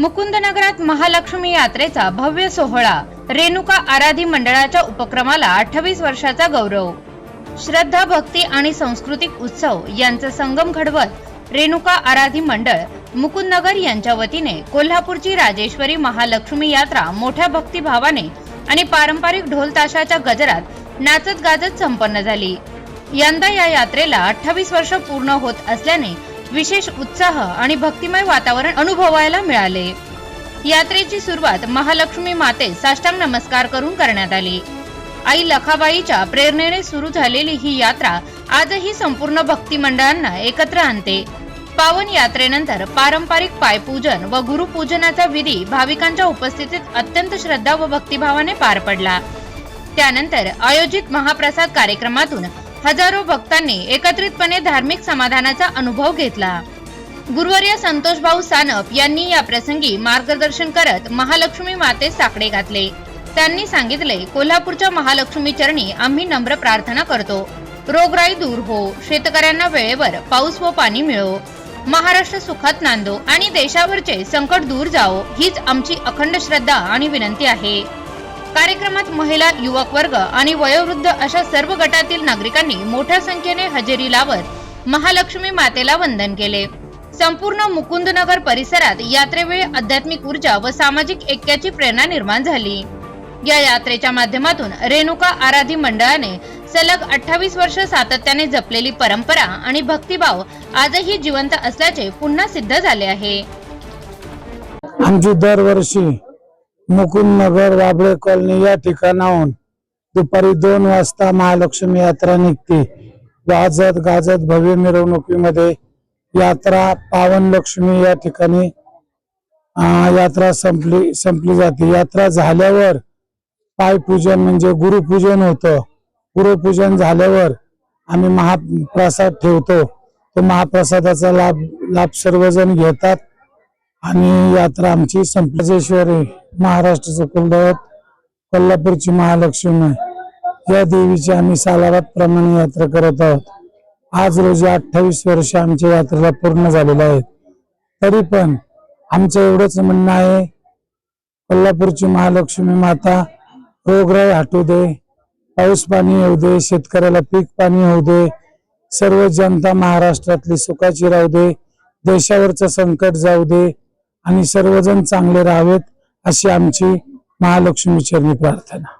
मुकुंदनगरात महालक्ष्मी यात्रेचा भव्य सोहळा. रेणुका आराधी मंडळाच्या उपक्रमाला अठ्ठावीस वर्षाचा गौरव. श्रद्धा भक्ती आणि सांस्कृतिक उत्सव यांचा संगम घडवत रेणुका आराधी मंडळ मुकुंदनगर यांच्या वतीने कोल्हापूरची राजेश्वरी महालक्ष्मी यात्रा मोठ्या भक्तिभावाने आणि पारंपरिक ढोल ताशाच्या गजरात नाचत गाजत संपन्न झाली. यंदा या यात्रेला अठ्ठावीस वर्ष पूर्ण होत असल्याने विशेष उत्साह आणि भक्तिमय वातावरण अनुभवायला मिळाले. यात्रेची सुरुवात महालक्ष्मी माते साष्टांग नमस्कार करून करण्यात आली. आई लखाबाईच्या प्रेरणेने सुरू झालेली ही यात्रा आजही संपूर्ण भक्ती मंडळांना एकत्र आणते. पावन यात्रेनंतर पारंपरिक पायपूजन व गुरुपूजनाचा विधी भाविकांच्या उपस्थितीत अत्यंत श्रद्धा व भक्तिभावाने पार पडला. त्यानंतर आयोजित महाप्रसाद कार्यक्रमातून हजारो भक्तांनी एकत्रितपणे धार्मिक समाधानाचा अनुभव घेतला. गुरुवर्य संतोष भाऊ सानप यांनी या प्रसंगी मार्गदर्शन करत महालक्ष्मी माते साकडे घातले. त्यांनी सांगितले कोल्हापूरच्या महालक्ष्मी चरणी आम्ही नम्र प्रार्थना करतो. रोगराई दूर हो शेतकऱ्यांना वेळेवर पाऊस व पाणी मिळो. महाराष्ट्र सुखात नांदो आणि देशावरचे संकट दूर जाओ हीच आमची अखंड श्रद्धा आणि विनंती आहे. कार्यक्रमात महिला युवक वर्ग आणि वयोवृद्ध अशा सर्व गटातील नागरिकांनी मोठ्या संख्येने हजेरी लावत महालक्ष्मी मातेला वंदन केले. संपूर्ण मुकुंदनगर परिसरात यात्रेवेळी आध्यात्मिक ऊर्जा व सामाजिक ऐक्याची प्रेरणा निर्माण झाली. या यात्रेच्या माध्यमातून रेणुका आराधी मंडळाने सलग अठ्ठावीस वर्ष सातत्याने जपलेली परंपरा आणि भक्तिभाव आजही जिवंत असल्याचे पुन्हा सिद्ध झाले आहे. आमची दरवर्षी मुकुंदनगर वाबळे कॉलनी या ठिकाणाहून दुपारी दोन वाजता महालक्ष्मी यात्रा निघते. वाजत गाजत भव्य मिरवणुकीमध्ये यात्रा पावन लक्ष्मी या ठिकाणी यात्रा संपली संपली जाते. यात्रा झाल्यावर पायपूजन म्हणजे गुरुपूजन होतं. गुरुपूजन झाल्यावर आम्ही महाप्रसाद ठेवतो. तो महाप्रसादाचा लाभ लाभ सर्वजण घेतात. आणि यात्रा आमची संपलेश्वरी महाराष्ट्राचं कुलदैवत कोल्हापूरची महालक्ष्मी. या देवीची आम्ही सालाबाद प्रमाणे यात्रा करत आहोत. आज रोजी अठ्ठावीस वर्ष आमच्या यात्रेला पूर्ण झालेल्या आहेत तरी पण आमचं एवढंच म्हणणं आहे कोल्हापूरची महालक्ष्मी माता रोगराई हटू दे पाऊस पाणी येऊ दे शेतकऱ्याला पीक पाणी होऊ दे सर्व जनता महाराष्ट्रातली सुखाची राहू दे देशावरचं संकट जाऊ दे आणि सर्वजण चांगले राहावेत अशी आमची महालक्ष्मी चरणी प्रार्थना.